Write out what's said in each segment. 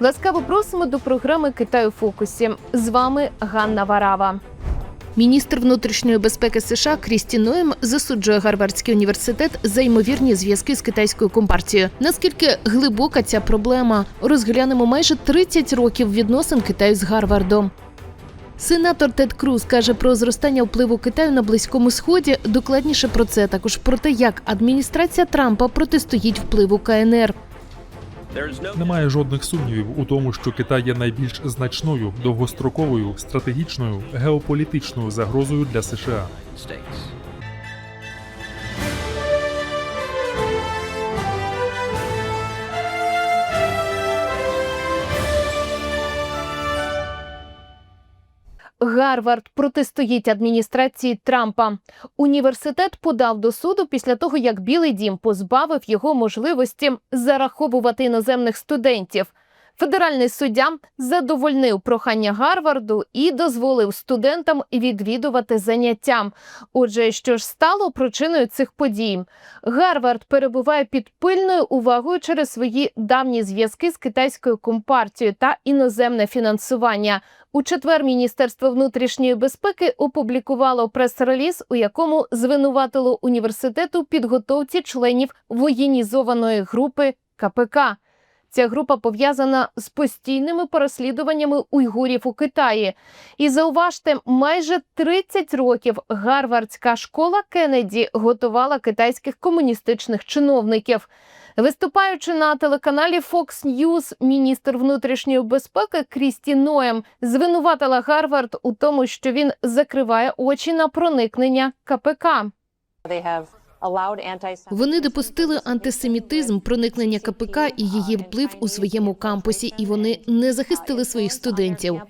Ласкаво просимо до програми Китай у фокусі. З вами Ганна Варава. Міністр внутрішньої безпеки США Крісті Ноєм засуджує Гарвардський університет за ймовірні зв'язки з китайською компартією. Наскільки глибока ця проблема? Розглянемо майже 30 років відносин Китаю з Гарвардом. Сенатор Тед Круз каже про зростання впливу Китаю на близькому сході. Докладніше про це також про те, як адміністрація Трампа протистоїть впливу КНР. Немає жодних сумнівів у тому, що Китай є найбільш значною, довгостроковою, стратегічною, геополітичною загрозою для США. Гарвард протистоїть адміністрації Трампа. Університет подав до суду після того, як Білий Дім позбавив його можливості зараховувати іноземних студентів. Федеральний суддя задовольнив прохання Гарварду і дозволив студентам відвідувати заняття. Отже, що ж стало причиною цих подій? Гарвард перебуває під пильною увагою через свої давні зв'язки з китайською компартією та іноземне фінансування. У четвер Міністерство внутрішньої безпеки опублікувало прес-реліз, у якому звинуватило університет у підготовці членів воєнізованої групи КПК. Ця група пов'язана з постійними переслідуваннями уйгурів у Китаї. І зауважте, майже 30 років Гарвардська школа Кеннеді готувала китайських комуністичних чиновників. Виступаючи на телеканалі Fox News, міністр внутрішньої безпеки Крісті Ноєм звинуватила Гарвард у тому, що він закриває очі на проникнення КПК. Вони допустили антисемітизм, проникнення КПК і її вплив у своєму кампусі, і вони не захистили своїх студентів.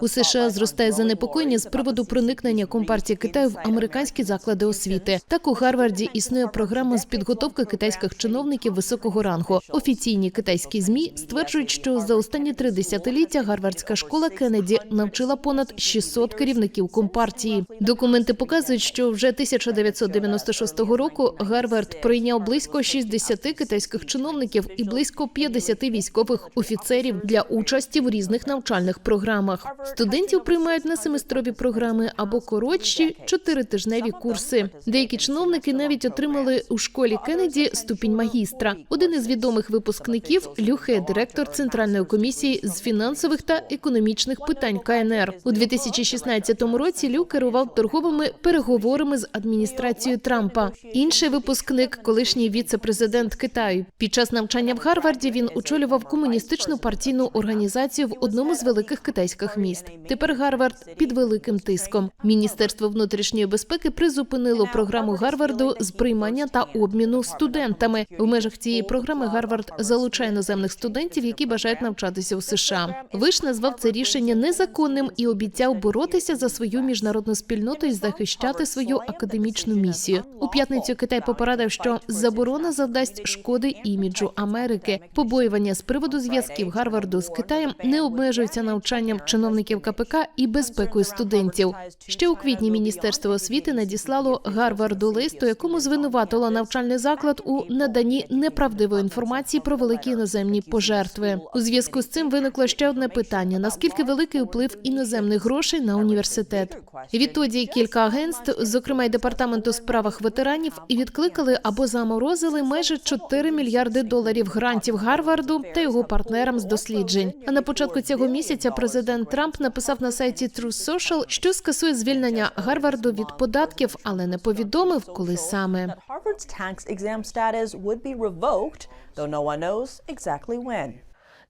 У США зростає занепокоєння з приводу проникнення компартії Китаю в американські заклади освіти. Так у Гарварді існує програма з підготовки китайських чиновників високого рангу. Офіційні китайські змі стверджують, що за останні три десятиліття Гарвардська школа Кеннеді навчила понад 600 керівників компартії. Документи показують, що вже 1996 року Гарвард прийняв близько 60 китайських чиновників і близько 50 військових офіцерів для участі в різних навчальних програмах. Студентів приймають на семестрові програми або коротші чотиритижневі курси. Деякі чиновники навіть отримали у школі Кеннеді ступінь магістра. Один із відомих випускників Люхе, директор центральної комісії з фінансових та економічних питань КНР. У 2016 році Лю керував торговими переговорами з адміністрацією Трампа. Інший випускник, колишній віце-президент Китаю. Під час навчання в Гарварді він очолював комуністичну партійну організацію в одному з великих китайських міст. Тепер Гарвард під великим тиском. Міністерство внутрішньої безпеки призупинило програму Гарварду з приймання та обміну студентами. В межах цієї програми Гарвард залучає іноземних студентів, які бажають навчатися у США. Виш назвав це рішення незаконним і обіцяв боротися за свою міжнародну спільноту і захищати свою академічну місію. У п'ятницю Китай попередив, що заборона завдасть шкоди іміджу Америки. Побоювання з приводу зв'язків Гарварду з Китаєм не обмежуються навчанням чиновників КПК і безпекою студентів. Ще у квітні міністерство освіти надіслало Гарварду лист, у якому звинуватило навчальний заклад у наданні неправдивої інформації про великі іноземні пожертви. У зв'язку з цим виникло ще одне питання: наскільки великий вплив іноземних грошей на університет? Відтоді кілька агентств, зокрема й департамент у справах ветеранів, і відкликали або заморозили майже 4 мільярди доларів грантів Гарварду та його партнерам з досліджень. А на початку цього місяця президент Трамп написав на сайті True Social, що скасує звільнення Гарварду від податків, але не повідомив, коли саме. Harvard's tax exam status would be revoked, though no one knows exactly when.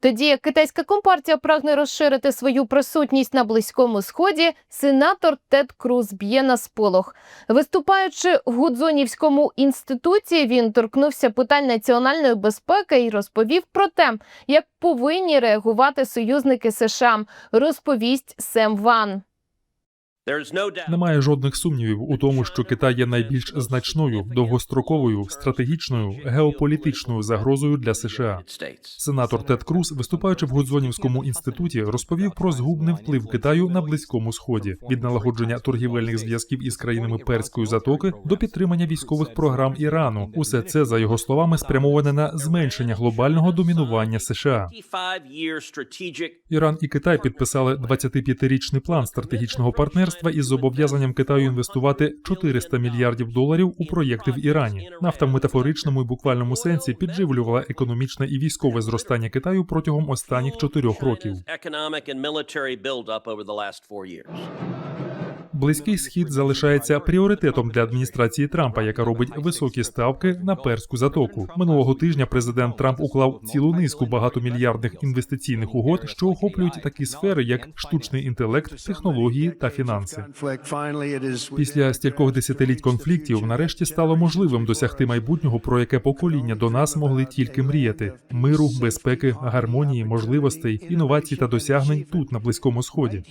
Тоді як китайська компартія прагне розширити свою присутність на близькому сході, сенатор Тед Круз б'є на сполох. Виступаючи в Гудзонівському інституті, він торкнувся питань національної безпеки і розповів про те, як повинні реагувати союзники США. Розповість Сем Ван. Немає жодних сумнівів у тому, що Китай є найбільш значною довгостроковою стратегічною геополітичною загрозою для США. Сенатор Тед Круз, виступаючи в Гудзонівському інституті, розповів про згубний вплив Китаю на близькому сході від налагодження торгівельних зв'язків із країнами Перської затоки до підтримання військових програм Ірану. Усе це за його словами спрямоване на зменшення глобального домінування США. Іран і Китай підписали 25-річний план стратегічного партнерства із зобов'язанням Китаю інвестувати 400 мільярдів доларів у проєкти в Ірані. Нафта в метафоричному і буквальному сенсі підживлювала економічне і військове зростання Китаю протягом останніх чотирьох років. Близький схід залишається пріоритетом для адміністрації Трампа, яка робить високі ставки на перську затоку. Минулого тижня президент Трамп уклав цілу низку багатомільярдних інвестиційних угод, що охоплюють такі сфери, як штучний інтелект, технології та фінанси. Після стількох десятиліть конфліктів нарешті стало можливим досягти майбутнього, про яке покоління до нас могли тільки мріяти: миру, безпеки, гармонії, можливостей, інновацій та досягнень тут на близькому сході.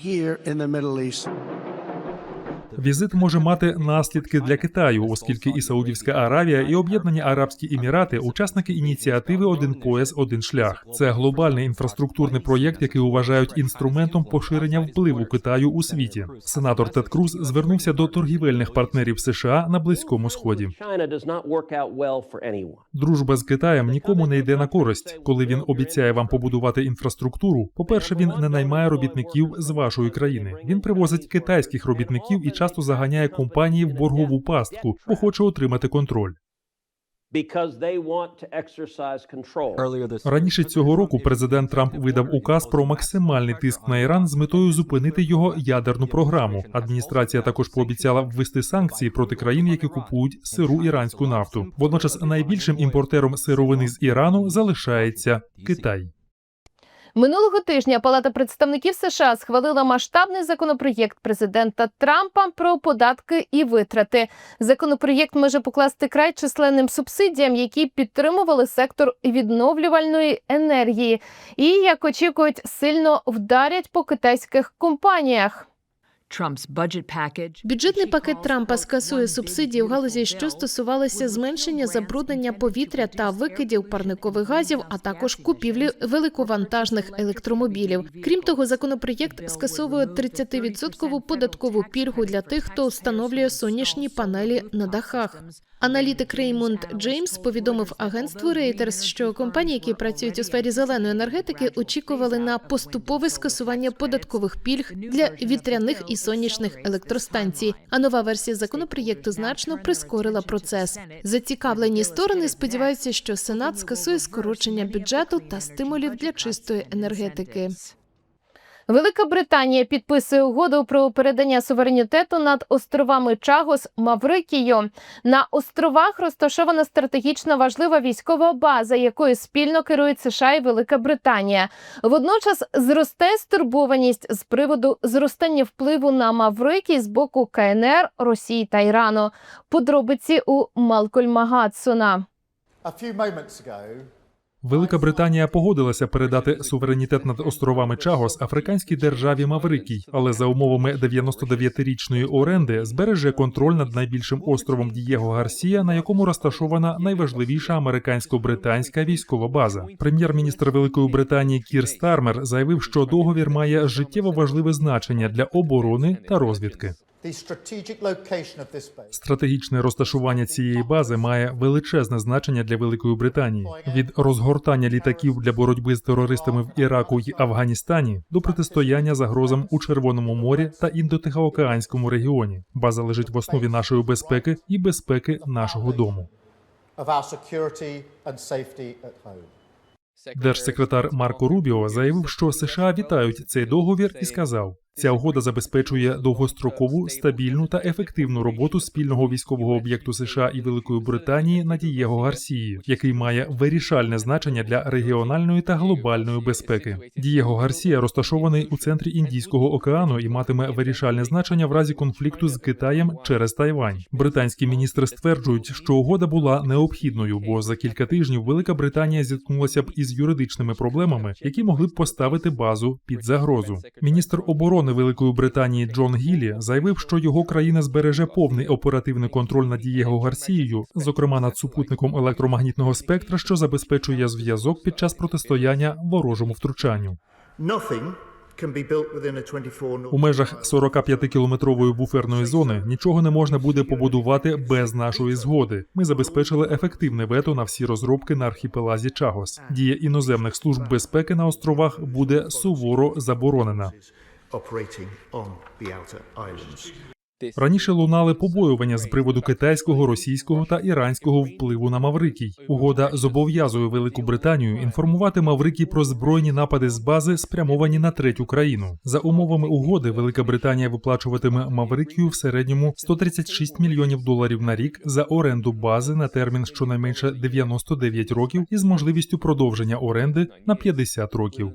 Візит може мати наслідки для Китаю, оскільки і Саудівська Аравія, і Об'єднані Арабські Емірати учасники ініціативи Один пояс, один шлях. Це глобальний інфраструктурний проєкт, який вважають інструментом поширення впливу Китаю у світі. Сенатор Тед Круз звернувся до торгівельних партнерів США на близькому сході. Дружба з Китаєм нікому не йде на користь. Коли він обіцяє вам побудувати інфраструктуру, по-перше, він не наймає робітників з вашої країни. Він привозить китайських робітників і часто заганяє компанії в боргову пастку, бо хоче отримати контроль. Раніше цього року президент Трамп видав указ про максимальний тиск на Іран з метою зупинити його ядерну програму. Адміністрація також пообіцяла ввести санкції проти країн, які купують сиру іранську нафту. Водночас найбільшим імпортером сировини з Ірану залишається Китай. Минулого тижня Палата представників США схвалила масштабний законопроєкт президента Трампа про податки і витрати. Законопроєкт може покласти край численним субсидіям, які підтримували сектор відновлювальної енергії, і як очікують, сильно вдарять по китайських компаніях. Бюджетний пакет Трампа скасує субсидії в галузі, що стосувалися зменшення забруднення повітря та викидів парникових газів, а також купівлі великовантажних електромобілів. Крім того, законопроєкт скасовує 30-відсоткову податкову пільгу для тих, хто встановлює сонячні панелі на дахах. Аналітик Реймонд Джеймс повідомив агентству Reuters, що компанії, які працюють у сфері зеленої енергетики, очікували на поступове скасування податкових пільг для вітряних і сонячних електростанцій. А нова версія законопроєкту значно прискорила процес. Зацікавлені сторони сподіваються, що Сенат скасує скорочення бюджету та стимулів для чистої енергетики. Велика Британія підписує угоду про передання суверенітету над островами Чагос Маврикію. На островах розташована стратегічно важлива військова база, якою спільно керують США і Велика Британія. Водночас зросте стурбованість з приводу зростання впливу на Маврикій з боку КНР, Росії та Ірану. Подробиці у Малкольма Гадсона. Велика Британія погодилася передати суверенітет над островами Чагос африканській державі Маврикій, але за умовами 99-річної оренди збереже контроль над найбільшим островом Дієго Гарсія, на якому розташована найважливіша американсько-британська військова база. Прем'єр-міністр Великої Британії Кір Стармер заявив, що договір має життєво важливе значення для оборони та розвідки. Стратегічне розташування цієї бази має величезне значення для Великої Британії від розгортання літаків для боротьби з терористами в Іраку й Афганістані до протистояння загрозам у Червоному морі та індотихоокеанському регіоні. База лежить в основі нашої безпеки і безпеки нашого дому. Держсекретар Марко Рубіо заявив, що США вітають цей договір і сказав: ця угода забезпечує довгострокову, стабільну та ефективну роботу спільного військового об'єкту США і Великої Британії на Дієго Гарсії, який має вирішальне значення для регіональної та глобальної безпеки. Дієго Гарсія розташований у центрі Індійського океану і матиме вирішальне значення в разі конфлікту з Китаєм через Тайвань. Британські міністри стверджують, що угода була необхідною, бо за кілька тижнів Велика Британія зіткнулася б із юридичними проблемами, які могли б поставити базу під загрозу. Міністр оборони оборони Великої Британії Джон Гіллі заявив, що його країна збереже повний оперативний контроль над Дієго Гарсією, зокрема над супутником електромагнітного спектра, що забезпечує зв'язок під час протистояння ворожому втручанню. Nothing can be built within a 24 У межах 45-кілометрової буферної зони нічого не можна буде побудувати без нашої згоди. Ми забезпечили ефективне вето на всі розробки на архіпелазі Чагос. Дія іноземних служб безпеки на островах буде суворо заборонена. Operating on the outer islands. Раніше лунали побоювання з приводу китайського, російського та іранського впливу на Маврикій. Угода зобов'язує Велику Британію інформувати Маврикій про збройні напади з бази, спрямовані на третю країну. За умовами угоди, Велика Британія виплачуватиме Маврикію в середньому 136 мільйонів доларів на рік за оренду бази на термін щонайменше 99 років із можливістю продовження оренди на 50 років.